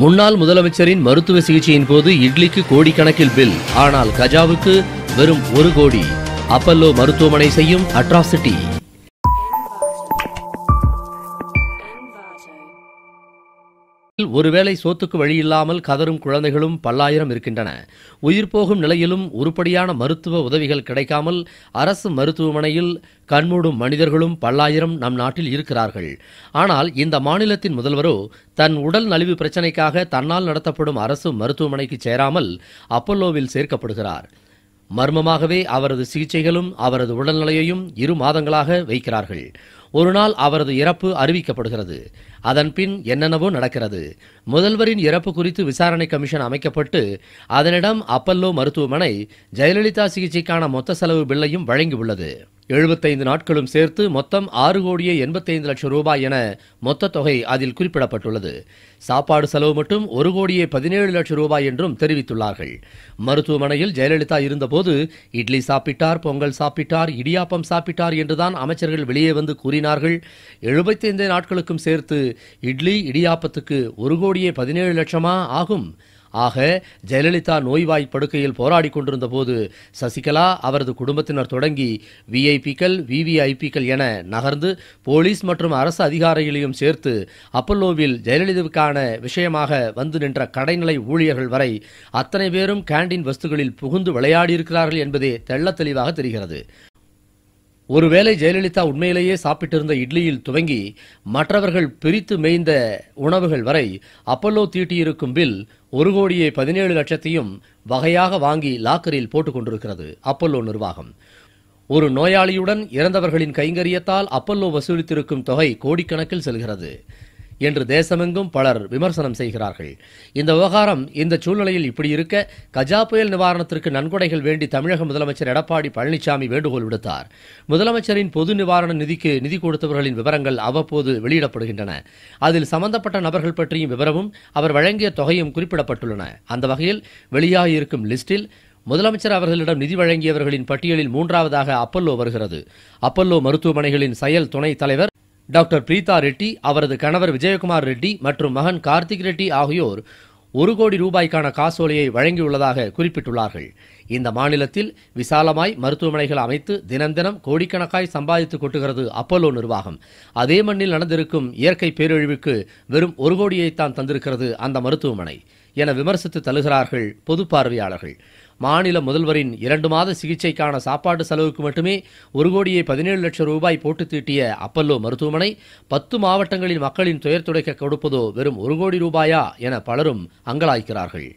முன்னாள் முதலமைச்சரின் மருத்துவ சிகிச்சையின் போது இட்லிக்கு கோடிக்கணக்கில் பில். ஆனால் கஜாவுக்கு வெறும் ஒரு கோடி. அப்பல்லோ மருத்துவமனை செய்யும் அட்ராசிட்டி. ஒருவேளை சோத்துக்கு வழியில்லாமல் கதறும் குழந்தைகளும் பல்லாயிரம் இருக்கின்றன. உயிர் போகும் நிலையிலும் உருப்படியான மருத்துவ உதவிகள் கிடைக்காமல் அரசு மருத்துவமனையில் கண்மூடும் மனிதர்களும் பல்லாயிரம் நம் நாட்டில் இருக்கிறார்கள். ஆனால் இந்த மாநிலத்தின் முதல்வரோ தன் உடல் நலிவு பிரச்சனைக்காக தன்னால் நடத்தப்படும் அரசு மருத்துவமனைக்கு சேராமல் அப்பல்லோவில் சேர்க்கப்படுகிறார். மர்மமாகவே அவரது சிகிச்சைகளும் அவரது உடல்நிலையையும் இரு மாதங்களாக வைக்கிறார்கள். ஒரு நாள் அவரது இறப்பு அறிவிக்கப்படுகிறது. அதன் பின் என்னென்னவோ நடக்கிறது. முதல்வரின் இறப்பு குறித்து விசாரணை கமிஷன் அமைக்கப்பட்டு அதனிடம் அப்பல்லோ மருத்துவமனை ஜெயலலிதா சிகிச்சைக்கான மொத்த செலவு பில்லையும் வழங்கியுள்ளது. எழுபத்தைந்து நாட்களும் சேர்த்து மொத்தம் ஆறு கோடியே எண்பத்தைந்து லட்சம் ரூபாய் என மொத்த தொகை அதில் குறிப்பிடப்பட்டுள்ளது. சாப்பாடு செலவு மட்டும் ஒரு கோடியே பதினேழு லட்சம் ரூபாய் என்றும் தெரிவித்துள்ளார்கள். மருத்துவமனையில் ஜெயலலிதா இருந்தபோது இட்லி சாப்பிட்டார் பொங்கல் சாப்பிட்டார் இடியாப்பம் சாப்பிட்டார் என்றுதான் அமைச்சர்கள் வெளியே வந்து கூறினார்கள். எழுபத்தைந்து நாட்களுக்கும் சேர்த்து இட்லி இடியாப்பத்துக்கு ஒரு கோடியே பதினேழு லட்சமா ஆகும்? ஆக ஜெயலலிதா நோய்வாய் படுக்கையில் போராடி கொண்டிருந்த போது சசிகலா அவரது குடும்பத்தினர் தொடங்கி விஐபிக்கள் விவிஐபிக்கள் என நகர்ந்து போலீஸ் மற்றும் அரசு அதிகாரிகளையும் சேர்த்து அப்பல்லோவில் ஜெயலலிதாவுக்கான விஷயமாக வந்து நின்ற கடைநிலை ஊழியர்கள் வரை அத்தனை பேரும் கேண்டீன் வஸ்துகளில் புகுந்து விளையாடியிருக்கிறார்கள் என்பதே தெள்ளத் தெளிவாக தெரிகிறது. ஒருவேளை ஜெயலலிதா உண்மையிலேயே சாப்பிட்டிருந்த இட்லியில் துவங்கி மற்றவர்கள் பிரித்து மேய்ந்த உணவுகள் வரை அப்பல்லோ தீட்டியிருக்கும் பில் ஒரு கோடியே பதினேழு லட்சத்தையும் வகையாக வாங்கி லாக்கரில் போட்டுக் கொண்டிருக்கிறது அப்பல்லோ நிர்வாகம். ஒரு நோயாளியுடன் இறந்தவர்களின் கைங்கரியத்தால் அப்பல்லோ வசூலித்திருக்கும் தொகை கோடிக்கணக்கில் செல்கிறது. என்று தேசமெங்கும் பலர் விமர்சனம் செய்கிறார்கள். இந்த விவகாரம் இந்த சூழ்நிலையில் இப்படி இருக்க கஜா புயல் நிவாரணத்திற்கு நன்கொடைகள் வேண்டி தமிழக முதலமைச்சர் எடப்பாடி பழனிசாமி வேண்டுகோள் விடுத்தார். முதலமைச்சரின் பொது நிவாரண நிதிக்கு நிதி கொடுத்தவர்களின் விவரங்கள் அவ்வப்போது வெளியிடப்படுகின்றன. அதில் சம்பந்தப்பட்ட நபர்கள் பற்றியும் விவரமும் அவர் வழங்கிய தொகையும் குறிப்பிடப்பட்டுள்ளன. அந்த வகையில் வெளியாகியிருக்கும் லிஸ்டில் முதலமைச்சர் அவர்களிடம் நிதி வழங்கியவர்களின் பட்டியலில் மூன்றாவதாக அப்பல்லோ வருகிறது. அப்பல்லோ மருத்துவமனைகளின் செயல் துணைத் தலைவர் டாக்டர் பிரீதா ரெட்டி அவரது கணவர் விஜயகுமார் ரெட்டி மற்றும் மகன் கார்த்திக் ரெட்டி ஆகியோர் ஒரு கோடி ரூபாய்க்கான காசோலையை வழங்கியுள்ளதாக குறிப்பிட்டுள்ளார்கள். இந்த மாநிலத்தில் விசாலமாய் மருத்துவமனைகள் அமைத்து தினம் தினம் கோடிக்கணக்காய் சம்பாதித்து கொட்டுகிறது அப்பல்லோ நிர்வாகம். அதே மண்ணில் நடந்திருக்கும் இயற்கை பேரழிவுக்கு வெறும் ஒரு கோடியைத்தான் தந்திருக்கிறது அந்த மருத்துவமனை என விமர்சித்து தழுகிறார்கள் பொது பார்வையாளர்கள். மாநில முதல்வரின் இரண்டு மாத சிகிச்சைக்கான சாப்பாட்டு செலவுக்கு மட்டுமே ஒரு கோடியே பதினேழு லட்சம் ரூபாய் போட்டு தீட்டிய அப்பல்லோ மருத்துவமனை பத்து மாவட்டங்களில் மக்களின் துயர் துடைக்க கொடுப்பதோ வெறும் ஒரு கோடி ரூபாயா என பலரும் அங்கலாய்க்கிறார்கள்.